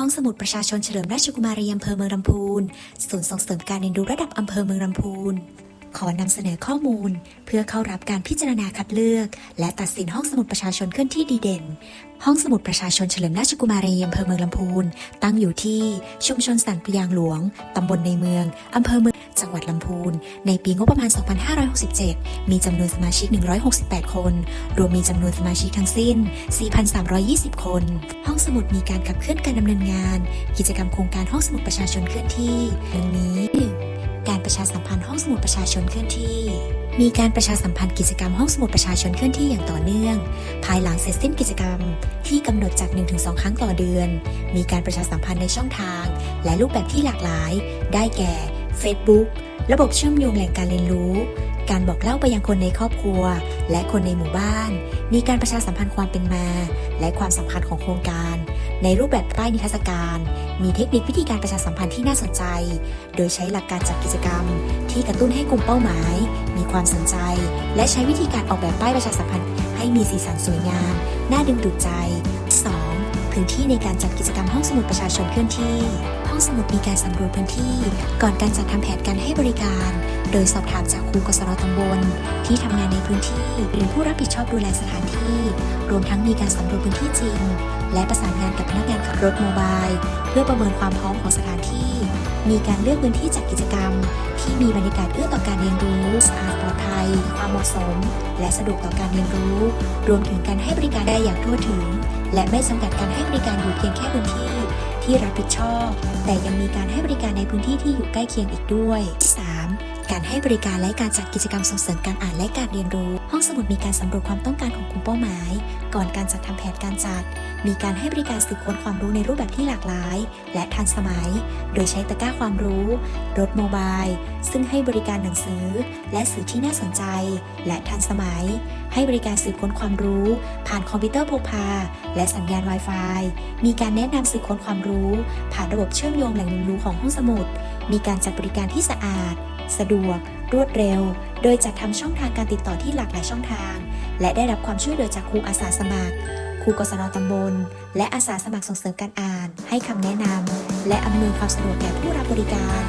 ห้องสมุดประชาชนเฉลิมราชกุมารีอำเภอเมืองลำพูน ศูนย์ส่งเสริมการเรียนรู้ระดับอำเภอเมืองลำพูน ขอนำเสนอข้อมูล เพื่อเข้ารับการพิจารณาคัดเลือก และตัดสินห้องสมุดประชาชนเคลื่อนที่ดีเด่น ห้องสมุดประชาชนเฉลิมราชกุมารีอำเภอเมืองลำพูน ตั้งอยู่ที่ชุมชนสันปยางหลวงตำบลในเมืองอำเภอเมือง จังหวัดลำพูน ในปีงบประมาณ 2567 มีจำนวนสมาชิก 168 คน รวมมีจำนวนสมาชิกทั้งสิ้น 4,320 คน ห้องสมุดมีการขับเคลื่อนการดำเนินงาน กิจกรรมโครงการห้องสมุดประชาชนเคลื่อนที่ดังนี้ 1. การประชาสัมพันธ์ห้องสมุดประชาชนเคลื่อนที่มีการประชาสัมพันธ์กิจกรรมห้องสมุดประชาชนเคลื่อนที่อย่างต่อเนื่อง ภายหลังเสร็จสิ้นกิจกรรม ที่กำหนดจาก 1-2 ครั้งต่อเดือน มีการประชาสัมพันธ์ในช่องทาง และรูปแบบที่หลากหลาย ได้แก่ Facebook ระบบเชื่อมโยงแหล่งการเรียนรู้ การบอกเล่าไปยังคนในครอบครัว และคนในหมู่บ้าน มีการประชาสัมพันธ์ความเป็นมา และความสำคัญของโครงการ ในรูปแบบป้ายนิทรรศการ มีเทคนิควิธีการประชาสัมพันธ์ที่น่าสนใจ โดยใช้หลักการจัดกิจกรรม ที่กระตุ้นให้กลุ่มเป้าหมาย มีความสนใจ และใช้วิธีการออกแบบป้ายประชาสัมพันธ์ให้มีสีสันสวยงาม น่าดึงดูดใจ พื้นที่ในการจัดกิจกรรมห้องสมุดประชาชนเคลื่อนที่ ห้องสมุดมีการสำรวจพื้นที่ ก่อนการจัดทำแผนการให้บริการ โดยสอบถามจากครูกศนตำบล ที่ทำงานในพื้นที่หรือผู้รับผิดชอบดูแลสถานที่ รวมทั้งมีการสำรวจพื้นที่จริง และประสานงานกับพนักงานขับรถโมบายเพื่อประเมินความพร้อมของสถานที่ มีการเลือกพื้นที่จัดกิจกรรม ที่มีบรรยากาศเอื้อต่อการเรียนรู้สะอาดปลอดภัย ความเหมาะสม และสะดวกต่อการเรียนรู้ รวมถึงการให้บริการได้อย่างทั่วถึง และไม่จำกัดการให้บริการอยู่เพียงแค่พื้นที่ ที่รับผิดชอบ แต่ยังมีการให้บริการในพื้นที่ที่อยู่ใกล้เคียงอีกด้วย 3. ให้บริการและการจัดกิจกรรมส่งเสริมการอ่านและการเรียนรู้ ห้องสมุดมีการสำรวจความต้องการของกลุ่มเป้าหมาย ก่อนการจัดทำแผนการจัด มีการให้บริการสืบค้นความรู้ในรูปแบบที่หลากหลาย และทันสมัย โดยใช้ตะกร้าความรู้ รถโมบาย ซึ่งให้บริการหนังสือ และสื่อที่น่าสนใจ และทันสมัย ให้บริการสืบค้นความรู้ ผ่านคอมพิวเตอร์พกพา และสัญญาณ Wi-Fi มีการแนะนำสืบค้นความรู้ ผ่านระบบเชื่อมโยงแหล่งเรียนรู้ของห้องสมุด มีการจัดบริการที่สะอาด สะดวก รวดเร็ว โดยจัดทำช่องทางการติดต่อที่หลากหลายช่องทาง และได้รับความช่วยเหลือจากครูอาสาสมัครครูกศนตำบล และอาสาสมัครส่งเสริมการอ่าน ให้คำแนะนำและอำนวยความสะดวกแก่ผู้รับบริการ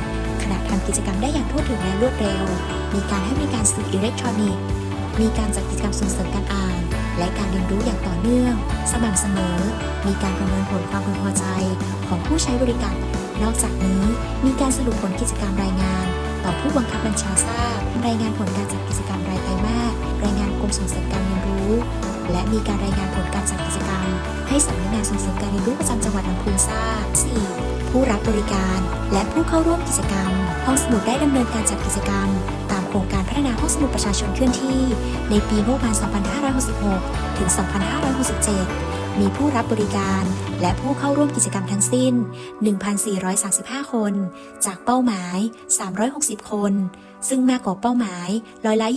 ขณะทำกิจกรรมได้อย่างทั่วถึงและรวดเร็ว มีการให้บริการสื่ออิเล็กทรอนิกส์ มีการจัดกิจกรรมส่งเสริมการอ่าน และการเรียนรู้อย่างต่อเนื่อง สม่ำเสมอ มีการประเมินผลความพึงพอใจของผู้ใช้บริการ นอกจากนี้มีการสรุปผลกิจกรรมรายงาน ต่อผู้บังคับบัญชาทราบ รายงานผลการจัดกิจกรรมรายไตรมาส รายงานกรมส่งเสริมการเรียนรู้ และมีการรายงานผลการจัดกิจกรรม ให้สำนักงานส่งเสริมการเรียนรู้ประจำจังหวัดลำพูนทราบ 4. ผู้รับบริการ และผู้เข้าร่วมกิจกรรม ห้องสมุดได้ดำเนินการจัดกิจกรรม ตามโครงการพัฒนาห้องสมุดประชาชนเคลื่อนที่ ในปีงบประมาณ 2566 ถึง 2567 มีผู้รับบริการ และผู้เข้าร่วมกิจกรรมทั้งสิ้น 1,435 คน จากเป้าหมาย 360 คน ซึ่งมากกว่าเป้าหมายร้อยละ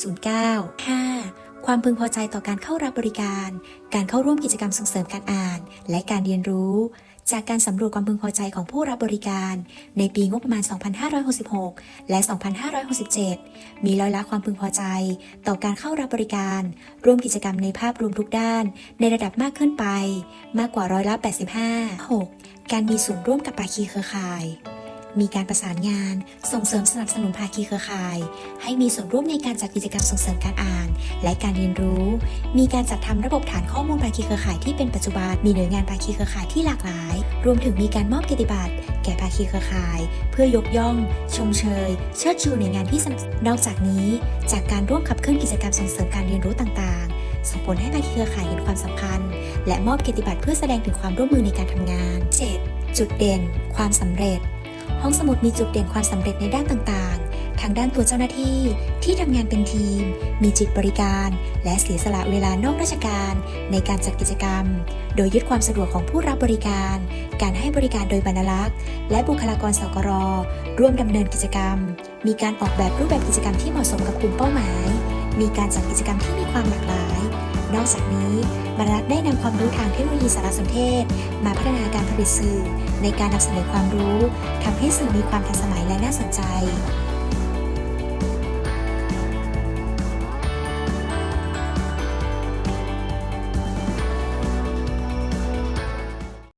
25.09 5. ความพึงพอใจต่อการเข้ารับบริการ การเข้าร่วมกิจกรรมส่งเสริมการอ่าน และการเรียนรู้ จากการสำรวจความพึงพอใจของผู้รับบริการ ในปีงบประมาณ 2566 และ 2567 มีร้อยละความพึงพอใจ ต่อการเข้ารับบริการ ร่วมกิจกรรมในภาพรวมทุกด้าน ในระดับมากขึ้นไป มากกว่าร้อยละ 85 6. การมีส่วนร่วมกับภาคีเครือข่าย มีการประสานงาน ส่งเสริมสนับสนุนภาคีเครือข่าย ให้มีส่วนร่วมในการจัดกิจกรรมส่งเสริมการอ่าน และการเรียนรู้ มีการจัดทำระบบฐานข้อมูลภาคีเครือข่ายที่เป็นปัจจุบัน มีหน่วยงานภาคีเครือข่ายที่หลากหลาย รวมถึงมีการมอบเกียรติบัตรแก่ภาคีเครือข่าย เพื่อยกย่อง ชมเชย เชิดชูหน่วยงานที่สนับสนุนนอกจากนี้ จากการร่วมขับเคลื่อนกิจกรรมส่งเสริมการเรียนรู้ต่างๆส่งผลให้ภาคีเครือข่ายเห็นความสำคัญ และมอบเกียรติบัตรเพื่อแสดงถึงความร่วมมือในการทำงาน 7. จุดเด่น ความสำเร็จ ห้องสมุดมีจุดเด่นความสำเร็จในด้านต่างๆ ทางด้านตัวเจ้าหน้าที่ที่ทำงานเป็นทีม มีจิตบริการ และเสียสละเวลานอกราชการ ในการจัดกิจกรรม โดยยึดความสะดวกของผู้รับบริการ การให้บริการโดยบรรลักษ์และบุคลากรสกรร่วมดำเนินกิจกรรม มีการออกแบบรูปแบบกิจกรรมที่เหมาะสมกับกลุ่มเป้าหมาย มีการจัดกิจกรรมที่มีความหลากหลาย นอกจากนี้บรรลัตได้นำความรู้ทางเทคโนโลยีสารสนเทศ มาพัฒนาการผลิตสื่อ ในการนำเสนอความรู้ทำให้สื่อมีความทันสมัยและน่าสนใจ